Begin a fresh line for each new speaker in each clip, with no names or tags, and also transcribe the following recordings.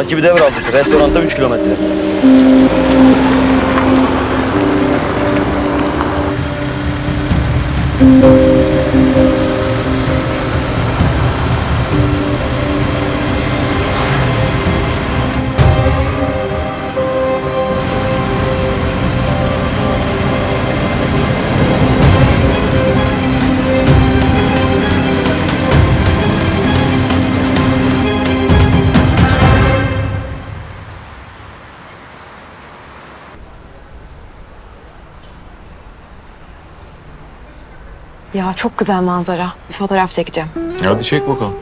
Takibi devraldık. Restoranda 3 kilometre.
Ya çok güzel manzara. Bir fotoğraf çekeceğim.
Hadi çek bakalım.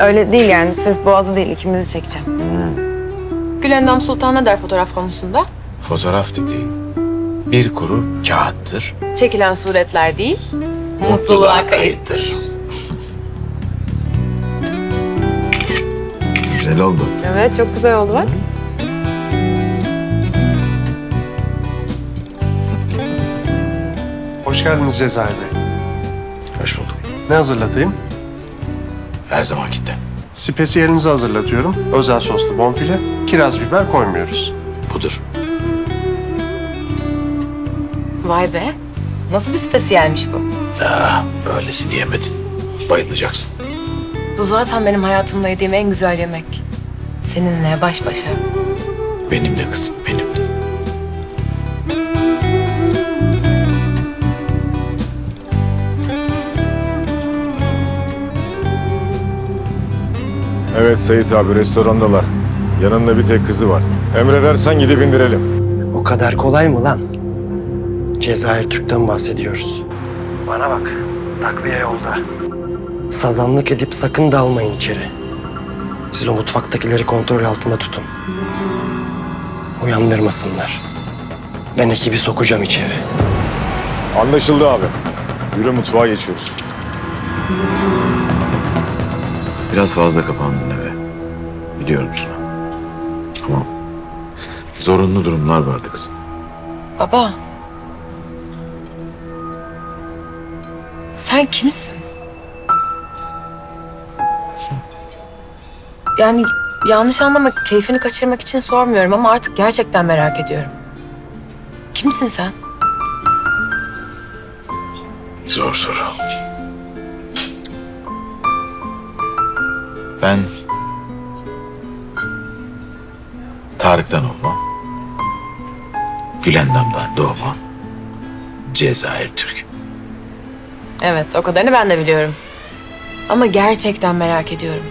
Öyle değil yani sırf boğazı değil ikimizi çekeceğim. Gülendam Sultan ne der fotoğraf konusunda?
Fotoğraf dediğin bir kuru kağıttır.
Çekilen suretler değil, mutluluğa kayıttır.
Güzel oldu.
Evet çok güzel oldu bak.
Hoş geldiniz Cezayir Bey.
Hoş bulduk.
Ne hazırlatayım?
Her zamankinden.
Spesiyelinizi hazırlatıyorum. Özel soslu bonfile, kiraz biber koymuyoruz.
Budur.
Vay be. Nasıl bir spesiyelmiş bu?
Ah, böylesini yemedin. Bayılacaksın.
Bu zaten benim hayatımda yediğim en güzel yemek. Seninle baş başa.
Benim de kızım, benim
Evet Sait abi restorandalar. Yanında bir tek kızı var. Emredersen gidip indirelim.
O kadar kolay mı lan? Cezayir Türk'ten bahsediyoruz. Bana bak, takviye yolda. Sazanlık edip sakın dalmayın içeri. Siz o mutfaktakileri kontrol altında tutun. Uyandırmasınlar. Ben ekibi sokacağım içeri.
Anlaşıldı abi. Yürü mutfağa geçiyoruz.
Biraz fazla kapandın eve. Biliyorum Suna. Ama zorunlu durumlar vardı kızım.
Baba. Sen kimsin? Yani yanlış anlama keyfini kaçırmak için sormuyorum ama artık gerçekten merak ediyorum. Kimsin sen?
Zor soru. Ben Tarık'tan olma, Gülendam'dan doğma, Cezayir Türk.
Evet o kadarını ben de biliyorum. Ama gerçekten merak ediyorum.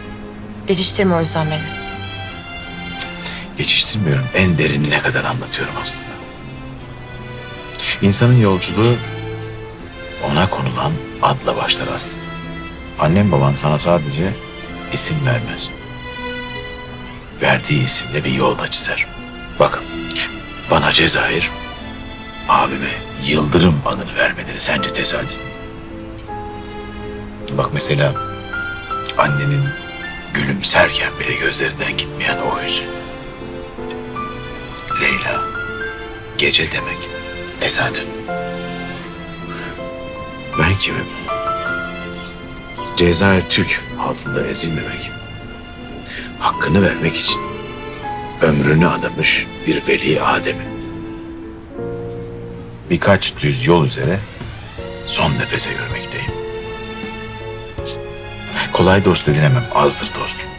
Geçiştirme o yüzden beni.
Geçiştirmiyorum. En derinine kadar anlatıyorum aslında. İnsanın yolculuğu ona konulan adla başlar aslında. Annem baban sana sadece isim vermez. Verdiği isimle bir yolda çizer. Bakın bana Cezayir, abime Yıldırım adını vermeleri sence tesadüf mü? Bak mesela annenin gülümserken bile gözlerinden gitmeyen o hüzün. Leyla, gece demek tesadüf. Ben kimim? Cezayir Türk altında ezilmemek. Hakkını vermek için ömrünü adamış bir veli Adem'i. Birkaç düz yol üzere son nefese yürümekteyim. Kolay dost edinemem, azdır dostum.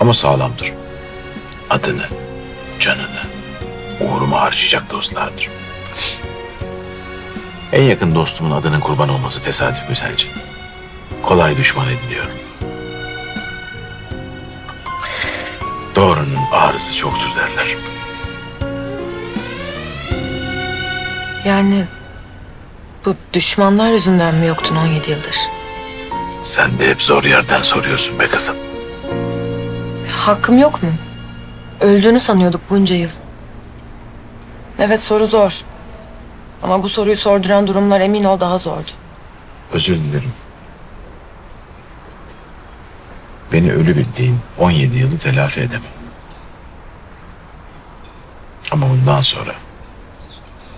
Ama sağlamdır. Adını, canını uğruma harcayacak dostlardır. En yakın dostumun adının kurban olması tesadüf mü sence? Kolay düşman ediliyorum. Doğrunun ağrısı çoktur derler.
Yani bu düşmanlar yüzünden mi yoktun 17 yıldır?
Sen de hep zor yerden soruyorsun be kızım.
Hakkım yok mu? Öldüğünü sanıyorduk bunca yıl. Evet soru zor. Ama bu soruyu sorduran durumlar emin ol daha zordu.
Özür dilerim. Beni ölü bildiğin 17 yılı telafi edemem. Ama bundan sonra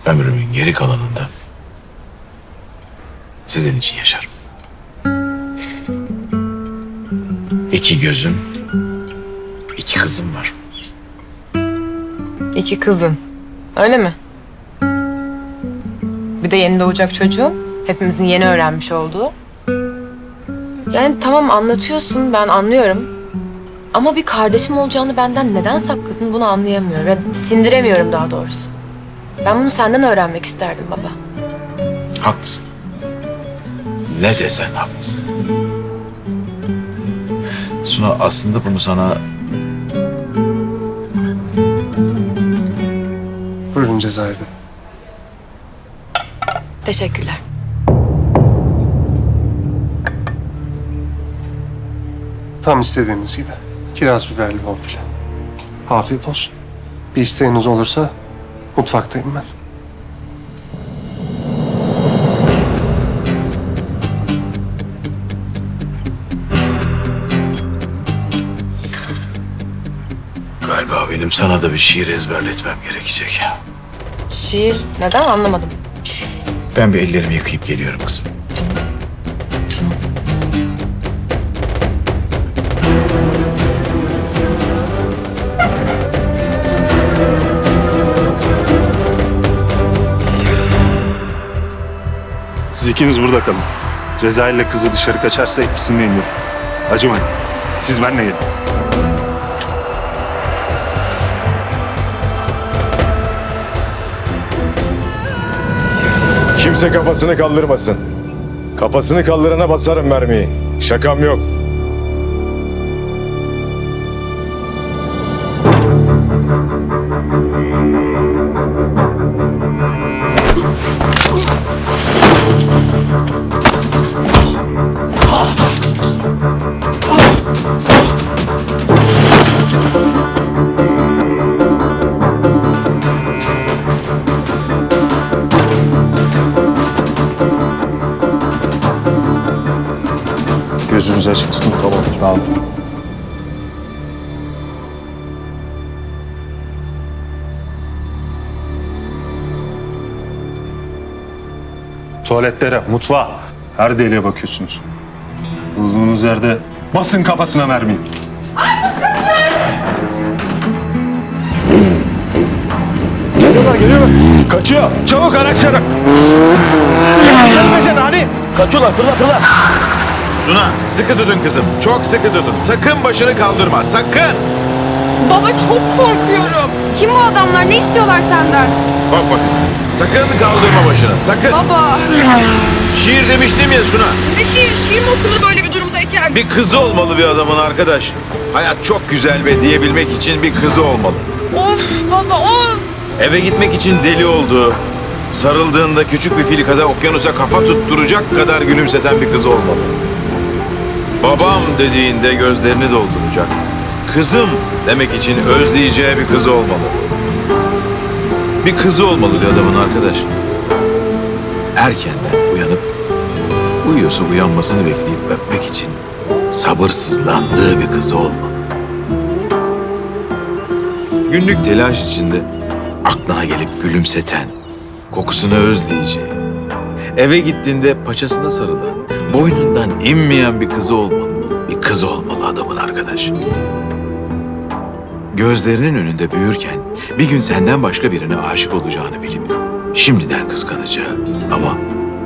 ömrümün geri kalanında sizin için yaşarım. İki gözüm, iki kızım var.
İki kızın. Öyle mi? Bir de yeni doğacak çocuğun. Hepimizin yeni öğrenmiş olduğu. Yani tamam anlatıyorsun ben anlıyorum. Ama bir kardeşim olacağını benden neden sakladın bunu anlayamıyorum. Ya sindiremiyorum daha doğrusu. Ben bunu senden öğrenmek isterdim baba.
Haklısın. Ne desen haklısın. Suna aslında bunu sana
Buyurun Cezayir Bey.
Teşekkürler.
Tam istediğiniz gibi. Kiraz biberli bonfile. Afiyet olsun. Bir isteğiniz olursa mutfaktayım ben.
galiba benim sana da bir şiir ezberletmem gerekecek.
Şiir neden anlamadım.
Ben bir ellerimi yıkayıp geliyorum kızım.
İkiniz burada kalın. Cezayir'le kızı dışarı kaçarsa ikisini de indirin. Acımayın. Siz benimle gelin.
Kimse kafasını kaldırmasın. Kafasını kaldırana basarım mermiyi. Şakam yok.
Gözünüzü açık tutun. Tamam. Tamam. Tuvaletlere, mutfağa, her deliğe bakıyorsunuz. Bulduğunuz yerde basın kafasına mermiyi.
Geliyorlar geliyorlar. Kaçıyor. Çabuk araçlara. Sen mesela hani?
Kaçıyorlar fırla fırla.
Suna sıkı tutun kızım. Çok sıkı tutun. Sakın başını kaldırma. Sakın.
Baba çok korkuyorum. Kim bu adamlar? Ne istiyorlar senden?
Korkma kızım. Sakın kaldırma başını. Sakın.
Baba.
Şiir demiştim ya Suna.
Ne şiir, şiir mi okunur böyle bir durumdayken?
Bir kızı olmalı bir adamın arkadaş. Hayat çok güzel ve diyebilmek için bir kızı olmalı.
Of baba of.
Eve gitmek için deli oldu. Sarıldığında küçük bir filikada okyanusa kafa tutturacak kadar gülümseten bir kız olmalı. Babam dediğinde gözlerini dolduracak. Kızım demek için özleyeceği bir kızı olmalı. Bir kızı olmalı bir adamın arkadaş. Erkenden uyanıp uyuyorsa uyanmasını bekleyip öpmek için sabırsızlandığı bir kızı olmalı. Günlük telaş içinde aklına gelip gülümseten, kokusunu özleyeceği, eve gittiğinde paçasına sarılan, boynundan inmeyen bir kızı olmalı. Bir kız olmalı adamın arkadaş. Gözlerinin önünde büyürken bir gün senden başka birine aşık olacağını bilip şimdiden kıskanacağı ama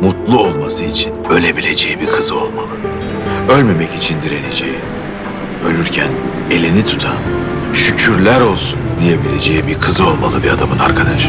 mutlu olması için ölebileceği bir kız olmalı. Ölmemek için direneceği, ölürken elini tutan, şükürler olsun diyebileceği bir kızı olmalı bir adamın arkadaş.